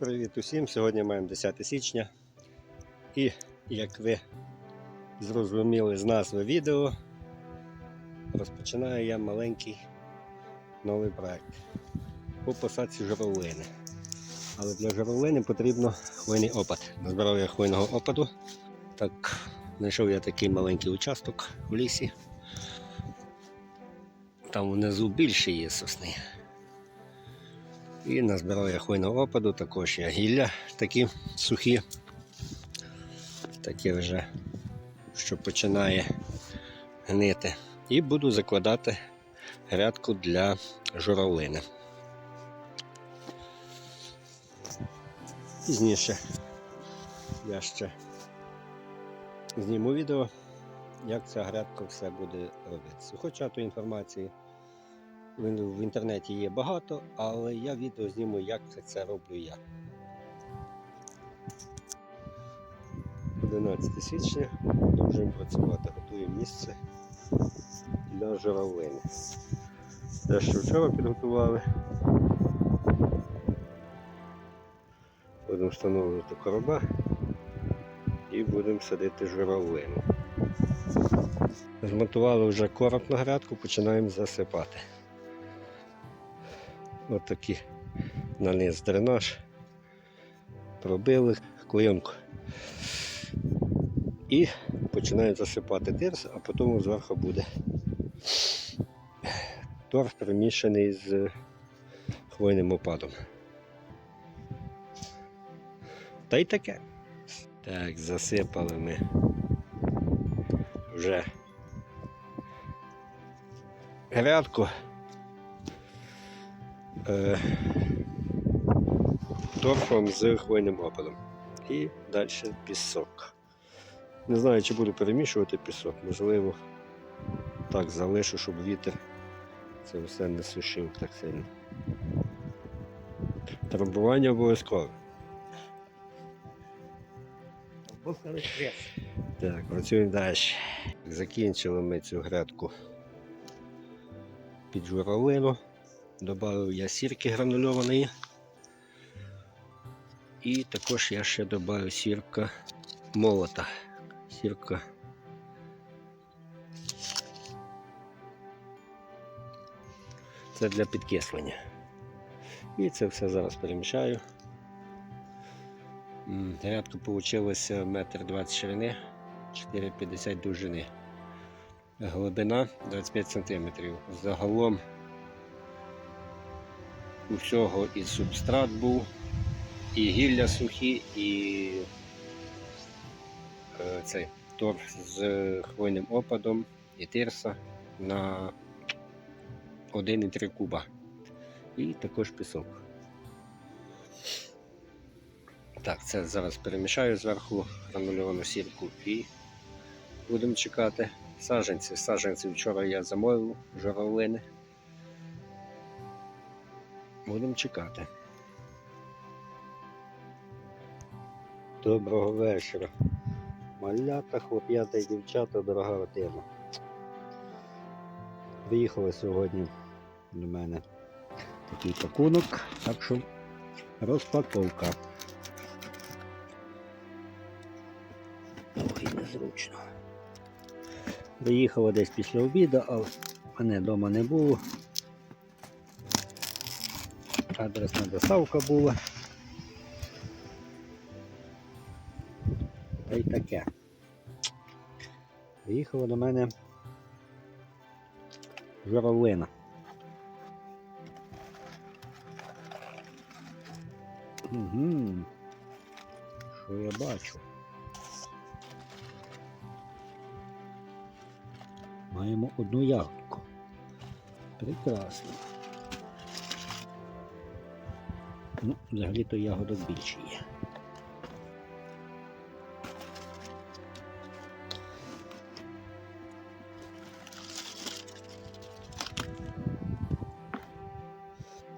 Привіт усім! Сьогодні маємо 10 січня. І як ви зрозуміли з назви відео, розпочинаю я маленький новий проект по посадці журавлини. Але для журавлини потрібно хвойний опад. Назбирав я хвойного опаду. Так, знайшов я такий маленький участок в лісі. Там внизу більше є сосни. І назбирав я хвойного опаду, також є гілля такі сухі, таке вже, що починає гнити. І буду закладати грядку для журавлини. Пізніше я ще зніму відео, як ця грядка все буде робитися. Хоча то інформації в інтернеті є багато, але я відео зніму, як це роблю я. 11 січня продовжуємо працювати, готуємо місце для журавлини. Те, що вчора підготували. Будемо встановлювати короба і будемо садити журавлину. Змонтували вже короб на грядку, починаємо засипати. Ось такі на дренаж. Пробили клейонку. І починають засипати тирс, а потім зверху буде торф примішаний з хвойним опадом. Та й таке. Так, засипали ми вже грядку е, торфом з хвойним опадом. І далі пісок. Не знаю, чи буду перемішувати пісок, можливо, так залишу, щоб вітер це все не сушив так сильно. Трамбування обов'язково. Так, працюємо далі. Закінчили ми цю грядку під журавлину. Добавив я сірки гранульованої. І також я ще додав сірка молота. Сірка. Це для підкислення. І це все зараз перемішаю. Грядка вийшла метр 20 ширини, 4,50 довжини. Глибина 25 см. Загалом усього і субстрат був, і гілля сухі, і е, цей торф з хвойним опадом і тирса на 1,3 куба. І також пісок. Так, це зараз перемішаю зверху гранульовану сірку і будемо чекати саджанці. Саджанці вчора я замовив журавлини. Будемо чекати. Доброго вечора. Малята, хлоп'ята і дівчата, дорога родина. Приїхали сьогодні до мене такий пакунок, так що розпаковка. Ой, незручно. Приїхала десь після обіду, але мене вдома не було. Адресна доставка була. Та й таке. Приїхала до мене журавлина. Угу. Що я бачу? Маємо одну ягодку. Прекрасно. Ну, взагалі-то ягодок більше є.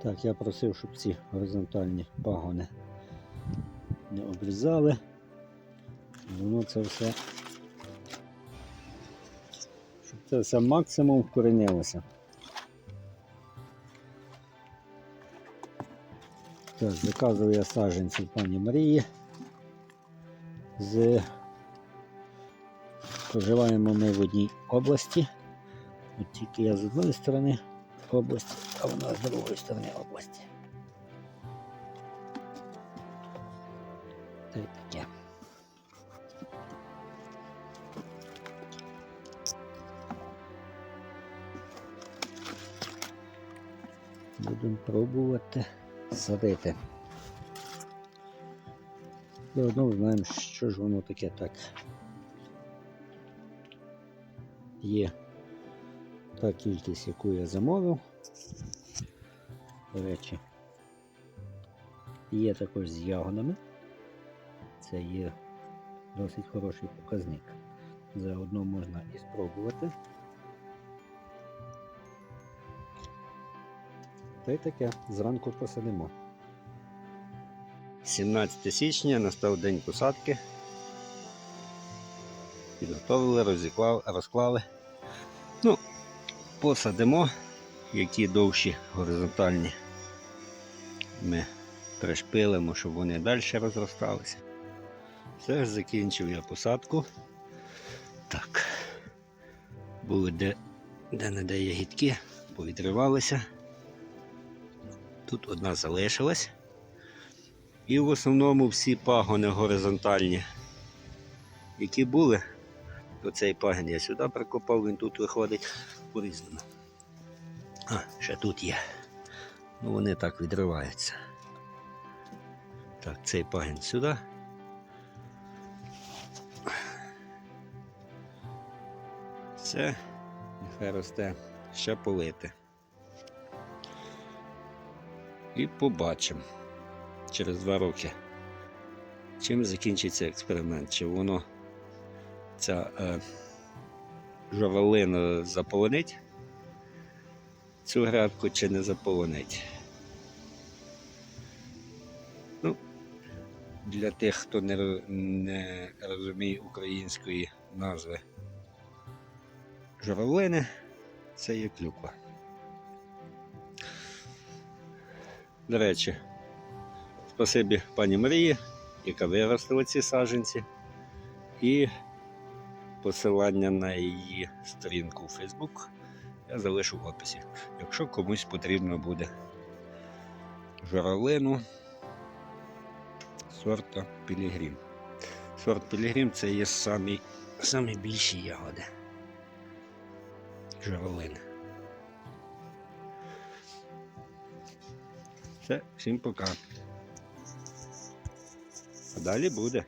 Так, я просив, щоб ці горизонтальні пагони не обрізали. Воно це все, щоб це все максимум вкоренилося. Так, заказую я саджанців пані Марії. З... Проживаємо ми в одній області. От тільки я з одної сторони області, а вона з другої сторони області. Та й таке. Будемо пробувати садити. Заодно знаємо, що ж воно таке так. Є та кількість, яку я замовив. До речі, є також з ягодами. Це є досить хороший показник. Заодно можна і спробувати. Та й таке, зранку посадимо. 17 січня настав день посадки. Підготовили, розіклали, розклали. Ну, посадимо, які довші горизонтальні. Ми пришпилимо, щоб вони далі розросталися. Все, закінчив я посадку. Так. Були де, де де ягідки, повідривалися. Тут одна залишилась. І в основному всі пагони горизонтальні, які були, оцей пагін я сюди прикопав, він тут виходить по-різному. А, ще тут є. Ну вони так відриваються. Так, цей пагін сюди. Все, нехай росте, ще полити. І побачимо через два роки, чим закінчиться експеримент, чи воно ця е, журавлина заполонить цю грядку, чи не заполонить. Ну, для тих, хто не, не розуміє української назви журавлини, це є клюква. До речі, спасибі пані Марії, яка виростила ці саджанці, і посилання на її сторінку у Facebook я залишу в описі. Якщо комусь потрібно буде журавлину сорта Пілігрім. Сорт Пілігрім це є самі, самі більші ягоди. Журавлини. Все, всім пока. А далі буде.